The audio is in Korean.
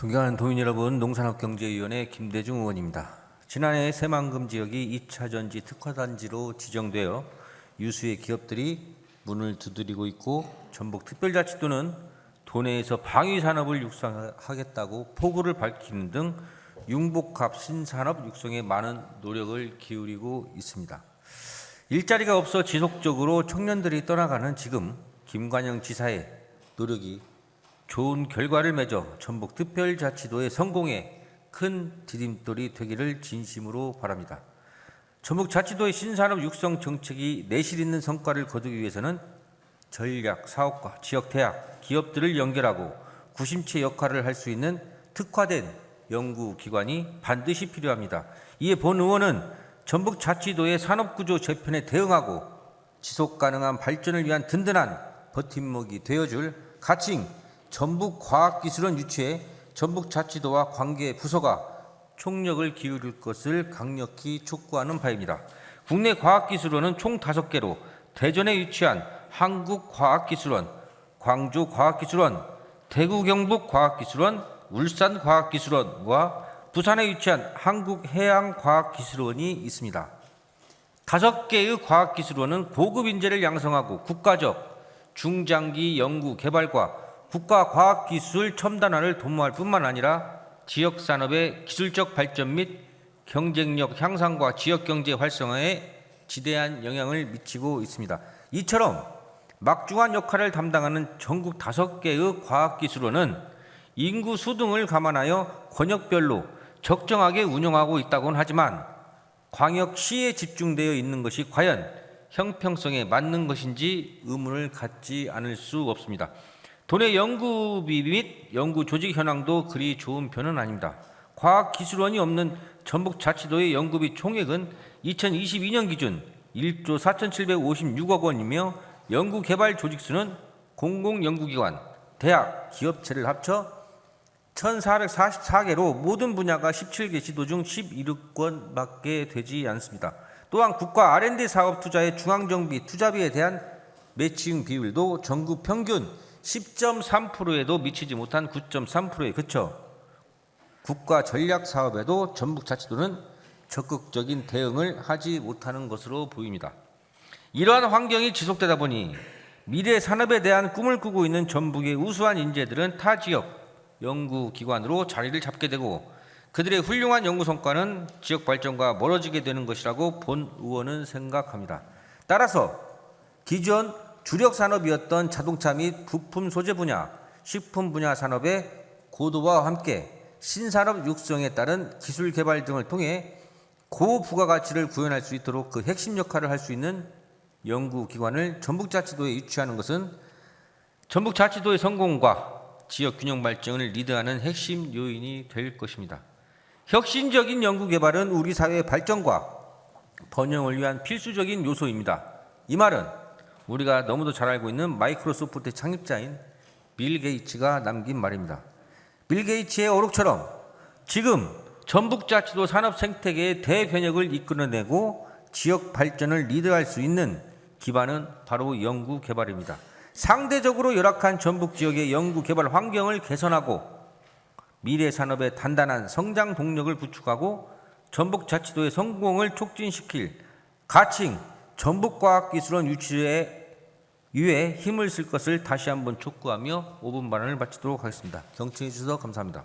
존경하는 도민 여러분, 농산업경제위원회 김대중 의원입니다. 지난해 새만금 지역이 2차 전지 특화단지로 지정되어 유수의 기업들이 문을 두드리고 있고 전북 특별자치도는 도내에서 방위 산업을 육성하겠다고 포부를 밝히는 등 융복합 신산업 육성에 많은 노력을 기울이고 있습니다. 일자리가 없어 지속적으로 청년들이 떠나가는 지금 김관영 지사의 노력이 좋은 결과를 맺어 전북 특별자치도의 성공에 큰 디딤돌이 되기를 진심으로 바랍니다. 전북 자치도의 신산업 육성 정책이 내실 있는 성과를 거두기 위해서는 전략, 사업과 지역 대학, 기업들을 연결하고 구심체 역할을 할 수 있는 특화된 연구기관이 반드시 필요합니다. 이에 본 의원은 전북 자치도의 산업구조 재편에 대응하고 지속 가능한 발전을 위한 든든한 버팀목이 되어줄 가칭 전북 과학기술원 유치에 전북 자치도와 관계 부서가 총력을 기울일 것을 강력히 촉구하는 바입니다. 국내 과학기술원은 총 5개로 대전에 위치한 한국과학기술원, 광주과학기술원, 대구경북과학기술원, 울산과학기술원과 부산에 위치한 한국해양과학기술원이 있습니다. 다섯 개의 과학기술원은 고급 인재를 양성하고 국가적 중장기 연구 개발과 국가 과학 기술 첨단화를 도모할 뿐만 아니라 지역 산업의 기술적 발전 및 경쟁력 향상과 지역 경제 활성화에 지대한 영향을 미치고 있습니다. 이처럼 막중한 역할을 담당하는 전국 다섯 개의 과학기술원은 인구 수 등을 감안하여 권역별로 적정하게 운영하고 있다고는 하지만 광역시에 집중되어 있는 것이 과연 형평성에 맞는 것인지 의문을 갖지 않을 수 없습니다. 도내 연구비 및 연구 조직 현황도 그리 좋은 편은 아닙니다. 과학기술원이 없는 전북 자치도의 연구비 총액은 2022년 기준 1조 4,756억 원이며 연구개발 조직수는 공공연구기관, 대학, 기업체를 합쳐 1,444개로 모든 분야가 17개 시도 중 11건밖에 되지 않습니다. 또한 국가 R&D 사업 투자의 중앙정비 투자비에 대한 매칭 비율도 전국 평균 10.3%에도 미치지 못한 9.3%에 그쳐 국가 전략 사업에도 전북 자치도는 적극적인 대응을 하지 못하는 것으로 보입니다. 이러한 환경이 지속되다 보니 미래 산업에 대한 꿈을 꾸고 있는 전북의 우수한 인재들은 타 지역 연구기관으로 자리를 잡게 되고 그들의 훌륭한 연구 성과는 지역 발전과 멀어지게 되는 것이라고 본 의원은 생각합니다. 따라서 기존 주력 산업이었던 자동차 및 부품 소재 분야, 식품 분야 산업의 고도화와 함께 신산업 육성에 따른 기술 개발 등을 통해 고부가가치를 구현할 수 있도록 그 핵심 역할을 할 수 있는 연구기관을 전북자치도에 유치하는 것은 전북자치도의 성공과 지역 균형 발전을 리드하는 핵심 요인이 될 것입니다. 혁신적인 연구 개발은 우리 사회의 발전과 번영을 위한 필수적인 요소입니다. 이 말은 우리가 너무도 잘 알고 있는 마이크로소프트 창립자인 빌 게이츠가 남긴 말입니다. 빌 게이츠의 어록처럼 지금 전북자치도 산업 생태계의 대변혁을 이끌어내고 지역 발전을 리드할 수 있는 기반은 바로 연구 개발입니다. 상대적으로 열악한 전북 지역의 연구 개발 환경을 개선하고 미래 산업의 단단한 성장 동력을 구축하고 전북 자치도의 성공을 촉진시킬 가칭 전북과학기술원 유치에 유에 힘을 쓸 것을 다시 한번 촉구하며 5분 발언을 마치도록 하겠습니다. 경청해 주셔서 감사합니다.